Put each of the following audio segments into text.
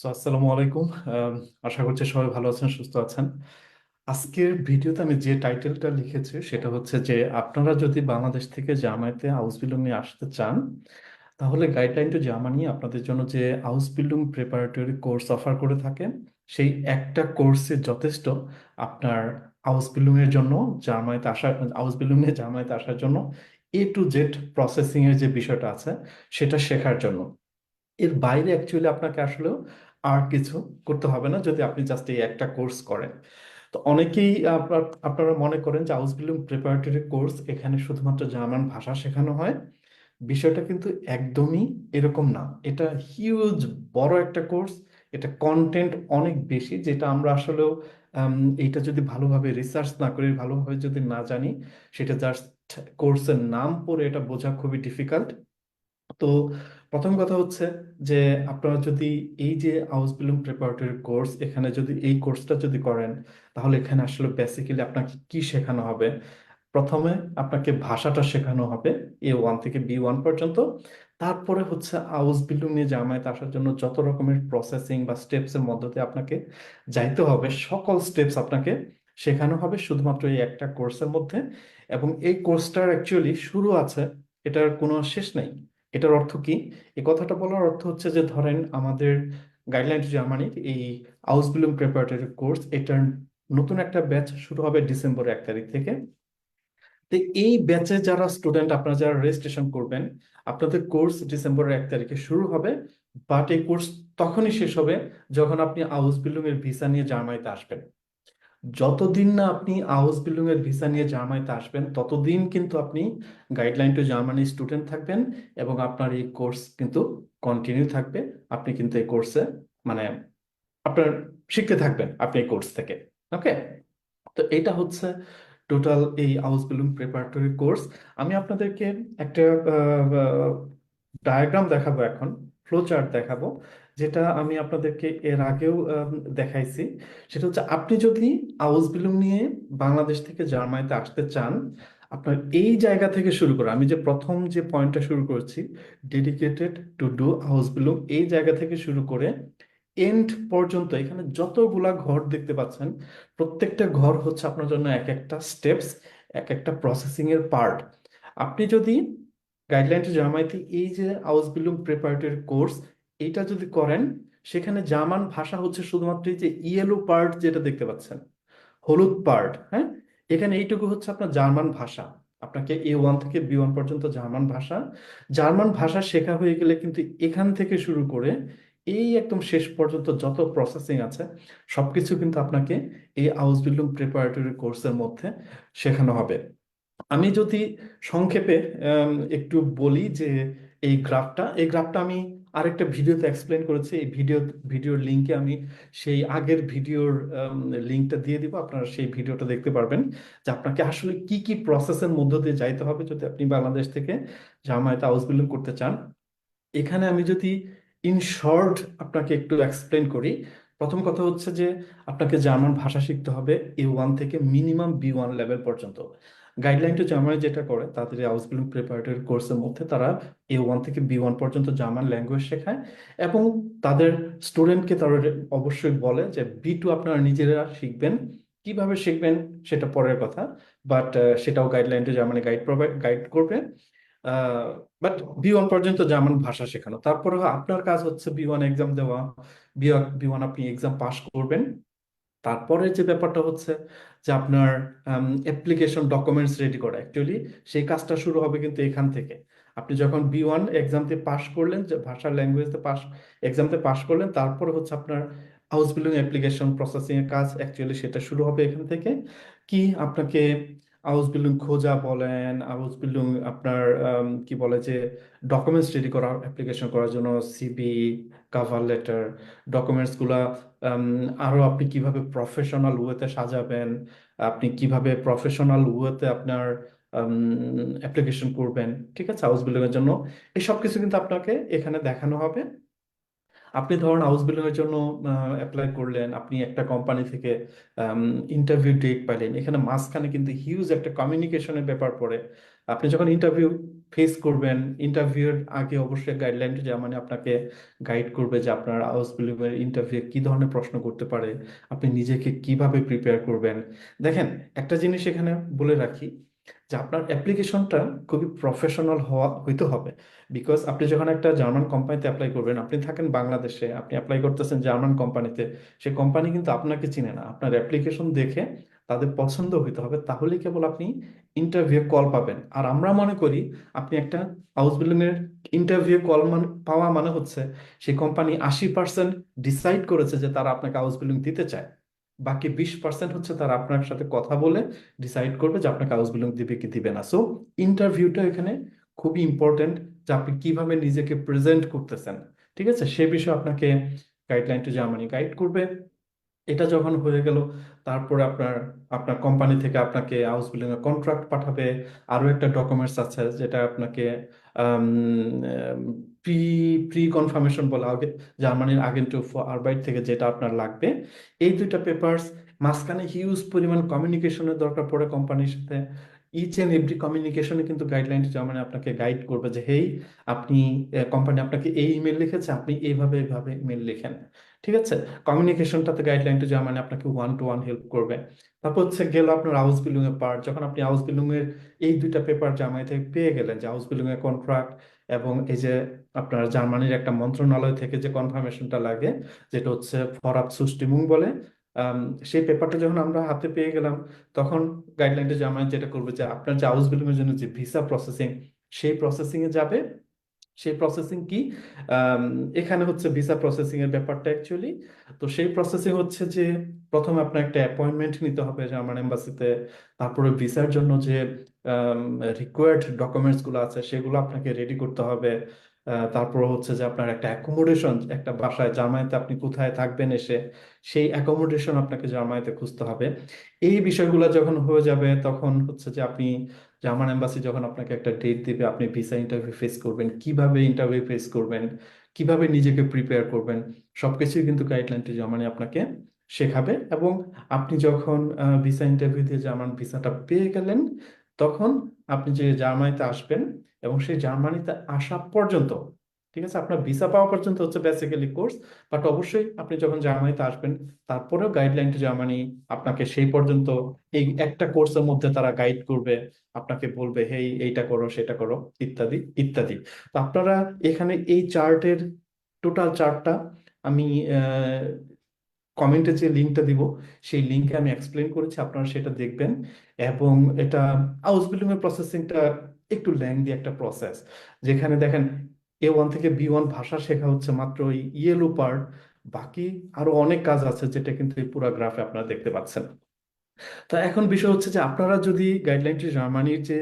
So আসসালামু আলাইকুম। আশা করছি সবাই ভালো আছেন, সুস্থ আছেন। আজকের ভিডিওতে আমি যে টাইটেলটা লিখেছি সেটা হচ্ছে যে, আপনারা যদি বাংলাদেশ থেকে জামায়াতে হাউস বিল্ডিং নিয়ে আসতে চান, তাহলে গাইডলাইন টু জার্মানি আপনাদের জন্য যে house building preparatory course offer করে থাকে, সেই একটা কোর্সে যথেষ্ট আপনার হাউস বিল্ডিং এর জন্য জার্মানিতে আসা হাউস বিল্ডিং এ জার্মানিতে আসার জন্য এ টু জেড প্রসেসিং এর যে বিষয়টা আছে, সেটা শেখার জন্য। এর বাইরে অ্যাকচুয়ালি আপনাকে আসলেও আর কিছু করতে হবে না যদি আপনি জাস্ট এই একটা কোর্স করেন। তো অনেকেই আপনার মনে করেন যে হাউস বিল্ডিং প্রিপারেটরি কোর্স এখানে শুধুমাত্র জার্মান ভাষা শেখানো হয়। বিষয়টা কিন্তু একদমই এরকম না। এটা হিউজ বড় একটা কোর্স এটা কন্টেন্ট অনেক বেশি যেটা আমরা আসলেও এইটা যদি ভালোভাবে রিসার্চ না করি, ভালোভাবে যদি না জানি, সেটা জাস্ট কোর্সের নাম পড়ে এটা বোঝা খুবই ডিফিকাল্ট তো প্রথম কথা হচ্ছে যে আপনারা যদি এই যে হাউস বিল্ডিং প্রিপারেটরি কোর্স এখানে যদি এই কোর্সটা যদি করেন, তাহলে এখানে আসলে বেসিক্যালি আপনাকে কি শেখানো হবে? প্রথমে আপনাকে ভাষাটা শেখানো হবে এ ওয়ান থেকে বি ওয়ান পর্যন্ত। তারপরে হচ্ছে হাউস বিল্ডিং নিয়ে জামায়াতে আসার জন্য যত রকমের প্রসেসিং বা স্টেপস এর মধ্য দিয়ে আপনাকে যাইতে হবে, সকল স্টেপস আপনাকে শেখানো হবে শুধুমাত্র এই একটা কোর্সের মধ্যে। এবং এই কোর্সটার অ্যাকচুয়ালি শুরু আছে, এটার কোনো শেষ নেই। এটার অর্থ কি? এই কথাটা বলার অর্থ হচ্ছে যে, ধরেন আমাদের গাইডলাইন জার্মানির এই হাউস বিল্ডিং প্রিপারেটরি কোর্স এটার নতুন একটা ব্যাচ শুরু হবে ডিসেম্বর এক তারিখ থেকে। তো এই ব্যাচে যারা স্টুডেন্ট আপনারা যারা রেজিস্ট্রেশন করবেন, আপনাদের কোর্স ডিসেম্বরের এক তারিখে শুরু হবে বাট এই কোর্স তখনই শেষ হবে যখন আপনি আউস বিল্ডিং এর ভিসা নিয়ে জার্মানিতে আসবেন। যতদিন না আপনি আউস বিল্ডিং এর ভিসা নিয়ে জার্মানিতে আসবেন, ততদিন কিন্তু আপনি গাইডলাইন টু জার্মানি স্টুডেন্ট থাকবেন এবং আপনার এই কোর্স কিন্তু কন্টিনিউ থাকবে। আপনি কিন্তু এই কোর্সে মানে আপনার শিখতে থাকবেন আপনি এই কোর্স থেকে ওকে তো এটা হচ্ছে টোটাল এই আউস বিল্ডিং প্রিপারেটরি কোর্স আমি আপনাদেরকে একটা ডায়াগ্রাম দেখাবো এখন ফ্লো চার্ট দেখাবো। যেটা আমি আপনাদেরকে এর আগেও দেখাইছি, সেটা হচ্ছে আপনি যদি হাউস বিলুম নিয়ে বাংলাদেশ থেকে জার্মানিতে আসতে চান, আপনার এই জায়গা থেকে শুরু করে, আমি যে প্রথম যে পয়েন্টটা শুরু করেছি ডেডিকেটেড টু ডু হাউস বিলুম এই জায়গা থেকে শুরু করে এন্ড পর্যন্ত এখানে যতগুলা ঘর দেখতে পাচ্ছেন, প্রত্যেকটা ঘর হচ্ছে আপনার জন্য এক একটা স্টেপস এক একটা প্রসেসিং এর পার্ট আপনি যদি গাইডলাইন টু জার্মানিতে এই যে হাউস বিল্ডিং প্রিপারেটরি কোর্স এটা যদি করেন, সেখানে জার্মান ভাষা হচ্ছে শুধুমাত্র এই যে ইয়েলো পার্ট যেটা দেখতে পাচ্ছেন, হলুদ পার্ট হ্যাঁ? এখানে এইটুকু হচ্ছে আপনার জার্মান ভাষা। আপনাকে এ ওয়ান থেকে বি ওয়ান পর্যন্ত জার্মান ভাষা। জার্মান ভাষা শেখা হয়ে গেলে কিন্তু এখান থেকে শুরু করে এই একদম শেষ পর্যন্ত যত প্রসেসিং আছে, সবকিছু কিন্তু আপনাকে এই হাউস বিল্ডিং প্রিপারেটরি কোর্সের মধ্যে শেখানো হবে। আমি যদি সংক্ষেপে একটু বলি যে এই গ্রাফটা এই গ্রাফটা আমি আরেকটা ভিডিওতে এক্সপ্লেন করেছি। এই ভিডিও, ভিডিওর লিঙ্কে আমি সেই আগের ভিডিওর লিঙ্কটা দিয়ে দিব। আপনারা সেই ভিডিওটা দেখতে পারবেন যে আপনাকে আসলে কি কি প্রসেসের মধ্য দিয়ে যাইতে হবে যদি আপনি বাংলাদেশ থেকে জামায়াতে হাউস বিল্ডিং করতে চান। এখানে আমি যদি ইন শর্ট আপনাকে একটু এক্সপ্লেন করি। প্রথম কথা হচ্ছে যে আপনাকে জার্মান ভাষা শিখতে হবে এ ওয়ান থেকে মিনিমাম বি ওয়ান লেভেল পর্যন্ত। গাইডলাইন টু জার্মানি যেটা করে, তাদের হাউস বিল্ডিং প্রিপারেটরি কোর্সের মধ্যে তারা এ ওয়ান থেকে বি ওয়ান পর্যন্ত জার্মান ল্যাঙ্গুয়েজ শেখায় এবং তাদের স্টুডেন্টকে তারা অবশ্যই বলে যে বি টু আপনারা নিজেরা শিখবেন। কীভাবে শিখবেন সেটা পরের কথা বাট সেটাও guideline to Germany guide provide guide করবে। বাট বি ওয়ান পর্যন্ত জার্মান ভাষা শেখানো। তারপরে আপনার কাজ হচ্ছে বি ওয়ান এক্সাম দেওয়া। বি ওয়ান আপনি এক্সাম পাস করবেন। তারপরে যে ব্যাপারটা হচ্ছে যে আপনার অ্যাপ্লিকেশন ডকুমেন্টস রেডি করা। অ্যাকচুয়ালি সেই কাজটা শুরু হবে কিন্তু এখান থেকে। আপনি যখন বি ওয়ান এক্সামতে পাশ করলেন, যে ভাষার ল্যাঙ্গুয়েজতে পাশ এক্সামতে পাশ করলেন, তারপরে হচ্ছে আপনার হাউস বিল্ডিং অ্যাপ্লিকেশন প্রসেসিংয়ের কাজ অ্যাকচুয়ালি সেটা শুরু হবে এখান থেকে। কি আপনাকে হাউস বিল্ডিং খোঁজা বলেন আউস বিল্ডিং আপনার কি বলে যে ডকুমেন্টস রেডি করা অ্যাপ্লিকেশন করার জন্য সিবি কাভার লেটার ডকুমেন্টসগুলা আম, আরও আপনি কীভাবে প্রফেশনাল ওয়েতে সাজাবেন আপনি কীভাবে প্রফেশনাল ওয়েতে আপনার অ্যাপ্লিকেশন করবেন ঠিক আছে? হাউস বিল্ডিং এর জন্য। এই সব কিছু কিন্তু আপনাকে এখানে দেখানো হবে। আপনি ধরুন হাউস বিল্ডিং এর জন্য অ্যাপ্লাই করলেন, আপনি একটা কোম্পানি থেকে ইন্টারভিউ ডেট পাইলেন, এখানে মাঝখানে কিন্তু হিউজ একটা কমিউনিকেশনের ব্যাপার পড়ে। আপনি যখন ইন্টারভিউ ফেস করবেন ইন্টারভিউর আগে অবশ্যই গাইডলাইন যে মানে আপনাকে গাইড করবে যে আপনার হাউস বিল্ডিং ইন্টারভিউ কি ধরনের প্রশ্ন করতে পারে, আপনি নিজেকে কীভাবে প্রিপেয়ার করবেন। দেখেন, একটা জিনিস এখানে বলে রাখি যে আপনার অ্যাপ্লিকেশনটা খুবই প্রফেশনাল হওয়া, হইতে হবে। বিকজ আপনি যখন একটা জার্মান কোম্পানিতে অ্যাপ্লাই করবেন, আপনি থাকেন বাংলাদেশে, আপনি অ্যাপ্লাই করতেছেন জার্মান কোম্পানিতে সেই কোম্পানি কিন্তু আপনাকে চিনে না। আপনার অ্যাপ্লিকেশন দেখে তাদের পছন্দ হইতে হবে তাহলে কেবল আপনি ইন্টারভিউ কল পাবেন। আর আমরা মনে করি, আপনি একটা হাউস বিল্ডিং এর ইন্টারভিউ কল মানে পাওয়া মানে হচ্ছে সেই কোম্পানি আশি পার্সেন্ট ডিসাইড করেছে যে তারা আপনাকে হাউস বিল্ডিং দিতে চায়। বাকি বিশ পার্সেন্ট হচ্ছে তারা আপনার সাথে কথা বলে ডিসাইড করবে যে আপনার হাউস বিলং দিবে কি দিবে না। সো ইন্টারভিউটা এখানে খুবই ইম্পর্টেন্ট যে আপনি কীভাবে নিজেকে প্রেজেন্ট করতেছেন। ঠিক আছে? সে বিষয়ে আপনাকে গাইডলাইন টু জার্মানি গাইড করবে। এটা যখন হয়ে গেল, তারপরে আপনার আপনার কোম্পানি থেকে আপনাকে হাউস বিল্ডিং এর কন্ট্রাক্ট পাঠাবে। আরও একটা ডকুমেন্টস আছে যেটা আপনাকে প্রি প্রি কনফার্মেশন বলে আগে, জার্মানির আগেন্ট ফর আরবাইট থেকে যেটা আপনার লাগবে। এই দুইটা পেপারস মাঝখানে হিউজ পরিমাণ কমিউনিকেশনের দরকার পড়ে কোম্পানির সাথে। ইচ এন্ড এভরি কমিউনিকেশনে কিন্তু গাইডলাইন জার্মানি আপনাকে গাইড করবে যে, হেই, আপনি কোম্পানি আপনাকে এই ইমেল লিখেছে, আপনি এইভাবে এইভাবে ইমেল লিখেন। ঠিক আছে? কমিউনিকেশনটাতে গাইডলাইন টু জার্মানি আপনাকে ওয়ান টু ওয়ান হেল্প করবে। তারপর হচ্ছে গেল আপনার হাউস বিল্ডিং এর পার্ট যখন আপনি হাউস বিল্ডিং এর এই দুইটা পেপার জার্মানি থেকে পেয়ে গেলেন যে হাউস বিল্ডিং এর কন্ট্রাক্ট এবং এই যে আপনার জার্মানির একটা মন্ত্রণালয় থেকে যে কনফার্মেশনটা লাগে, যেটা হচ্ছে ফরাব সুস্টিমুং বলে সেই পেপারটা যখন আমরা হাতে পেয়ে গেলাম, তখন গাইডলাইনটা জার্মানি যেটা করবে যে আপনার যে হাউস বিল্ডিং এর জন্য যে ভিসা প্রসেসিং সেই প্রসেসিং এ যাবে। সেই প্রসেসিং কি? এখানে হচ্ছে ভিসা প্রসেসিং এর ব্যাপারটা অ্যাকচুয়ালি তো সেই প্রসেসিং হচ্ছে যে প্রথমে আপনার একটা অ্যাপয়েন্টমেন্ট নিতে হবে জার্মান এম্বাসিতে তারপরে ভিসার জন্য যে রিকোয়ার্ড ডকুমেন্টসগুলো আছে, সেগুলো আপনাকে রেডি করতে হবে। তারপর হচ্ছে যে আপনার একটা অ্যাকোমোডেশন একটা বাসায় জার্মানিতে আপনি কোথায় থাকবেন এসে, সেই অ্যাকোমোডেশন আপনাকে জার্মানিতে খুঁজতে হবে। এই বিষয়গুলো যখন হয়ে যাবে, তখন হচ্ছে যে আপনি জার্মান এম্বাসি যখন আপনাকে একটা ডেট দিবে, আপনি ভিসা ইন্টারভিউ ফেস করবেন। কীভাবে ইন্টারভিউ ফেস করবেন? কীভাবে নিজেকে প্রিপেয়ার করবেন? সবকিছুই কিন্তু গাইডলাইনটি জার্মানি আপনাকে শেখাবে এবং আপনি যখন ভিসা ইন্টারভিউ দিয়ে জার্মান ভিসাটা পেয়ে গেলেন তখন আপনি যে জার্মানিতে আসবেন এবং সেই জার্মানিতে আসা পর্যন্ত, ঠিক আছে? আপনার ভিসা পাওয়া পর্যন্ত হচ্ছে বেসিক্যালি কোর্স বাট অবশ্যই আপনি যখন জার্মানিতে আসবেন, তারপরেও গাইডলাইন টু জার্মানি আপনাকে সেই পর্যন্ত এই একটা কোর্সের মধ্যে তারা গাইড করবে, আপনাকে বলবে, হেই, এইটা করো, সেটা করো, ইত্যাদি ইত্যাদি। তো আপনারা এখানে এই চার্টের টোটাল চার্টটা আমি কমেন্টে যে লিঙ্কটা দিব, সেই লিঙ্কে আমি এক্সপ্লেন করেছি, আপনারা সেটা দেখবেন। এবং এটা হাউস বিল্ডিং এর প্রসেসিংটা একটু লেংদি একটা প্রসেস যেখানে দেখেন এ ওয়ান থেকে বি ওয়ান ভাষা শেখা হচ্ছে মাত্র ওই ইয়েলো পার্ট বাকি আরও অনেক কাজ আছে যেটা কিন্তু এই পুরো গ্রাফে আপনারা দেখতে পাচ্ছেন। তা এখন বিষয় হচ্ছে যে, আপনারা যদি গাইডলাইনটি জার্মানির যে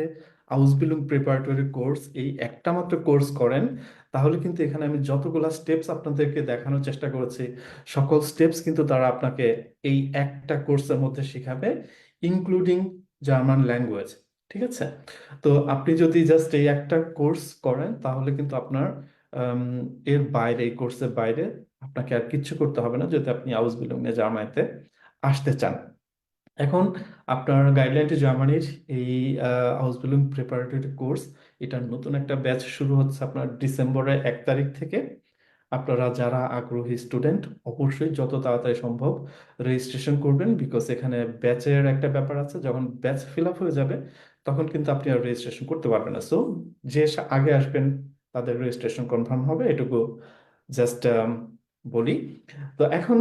হাউস বিল্ডিং প্রিপারেটরি কোর্স এই একটা মাত্র কোর্স করেন তাহলে কিন্তু এখানে আমি যতগুলা স্টেপস আপনাদেরকে দেখানোর চেষ্টা করেছি, সকল স্টেপস কিন্তু তারা আপনাকে এই একটা কোর্সের মধ্যে শেখাবে ইনক্লুডিং জার্মান ল্যাঙ্গুয়েজ ঠিক আছে? তো আপনি যদি জাস্ট এই একটা কোর্স করেন, তাহলে কিন্তু আপনার এর বাইরে, এই কোর্সের বাইরে আপনাকে আর কিচ্ছু করতে হবে না, যদি আপনি হাউস বিল্ডিং এ জার্মানিতে আসতে চান। এখন আপনার গাইডলাইন টু জার্মানির, এই হাউস বিল্ডিং প্রিপারেটরি কোর্স এটার নতুন একটা ব্যাচ শুরু হচ্ছে আপনার ডিসেম্বরের এক তারিখ থেকে। আপনারা যারা আগ্রহী স্টুডেন্ট অবশ্যই যত তাড়াতাড়ি সম্ভব রেজিস্ট্রেশন করবেন বিকজ এখানে ব্যাচের একটা ব্যাপার আছে, যখন ব্যাচ ফিল আপ হয়ে যাবে, তখন কিন্তু আপনি আর রেজিস্ট্রেশন করতে পারবেন না। সো যে আগে আসবেন, তাদের রেজিস্ট্রেশন কনফার্ম হবে, এটুকু জাস্ট বলি। তো এখন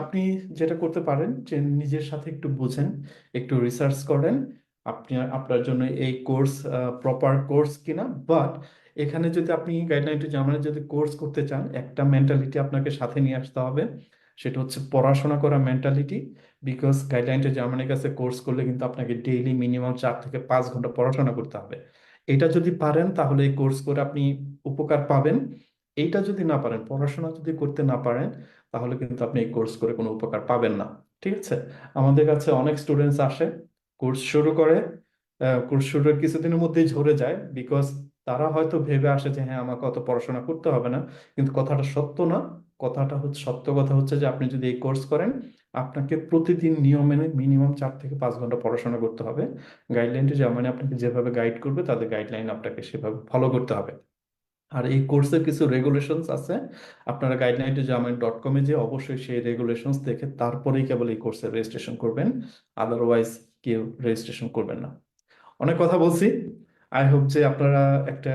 আপনি যেটা করতে পারেন, যে নিজের সাথে একটু বুঝেন, একটু রিসার্চ করেন আপনি আপনার জন্য এই কোর্স প্রপার কোর্স কিনা। বাট এখানে যদি আপনি গাইডলাইন টু জার্মানি যদি কোর্স করতে চান, একটা মেন্টালিটি আপনাকে সাথে নিয়ে আসতে হবে। সেটা হচ্ছে পড়াশোনা করা মেন্টালিটি বিকজ গাইডলাইন টু জার্মানির কাছে কোর্স করলে কিন্তু আপনাকে ডেইলি মিনিমাম চার থেকে পাঁচ ঘণ্টা পড়াশোনা করতে হবে। এটা যদি পারেন, তাহলে এই কোর্স করে আপনি উপকার পাবেন। এইটা যদি না পারেন, পড়াশোনা যদি করতে না পারেন, তাহলে কিন্তু আপনি এই কোর্স করে কোনো উপকার পাবেন না। ঠিক আছে? আমাদের কাছে অনেক স্টুডেন্টস আসে। কোর্স শুরু করে কোর্স শুরুর কিছুদিনের মধ্যেই ঝরে যায় বিকজ তারা হয়তো ভেবে আসে যে হ্যাঁ আমাকে অত পড়াশোনা করতে হবে না। কিন্তু কথাটা সত্য না। কথাটা হচ্ছে, সত্য কথা হচ্ছে যে, আপনি যদি এই কোর্স করেন, আপনাকে প্রতিদিন নিয়ম মেনে মিনিমাম চার থেকে পাঁচ ঘণ্টা পড়াশোনা করতে হবে। গাইডলাইনটি যেমন মানে আপনাকে যেভাবে গাইড করবে, তাদের গাইডলাইন আপনাকে সেভাবে ফলো করতে হবে। আর এই কোর্সের কিছু রেগুলেশনস আছে। আপনারা গাইডলাইনটি জামাই ডট কমে যে অবশ্যই সেই রেগুলেশনস দেখে তারপরেই কেবল এই কোর্সের রেজিস্ট্রেশন করবেন। আদারওয়াইজ কেউ রেজিস্ট্রেশন করবেন না। অনেক কথা বলছি। আই হোপ যে আপনারা একটা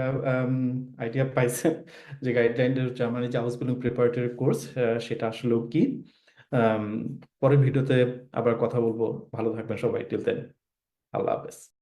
আইডিয়া পাইছেন যে গাইডলাইনের জার্মানি যে হাউস বিল্ডিং প্রিপারেটরি কোর্স সেটা আসলেও কি? পরের ভিডিওতে আবার কথা বলব। ভালো থাকবেন সবাই। টিল দেন আল্লাহ হাফেজ।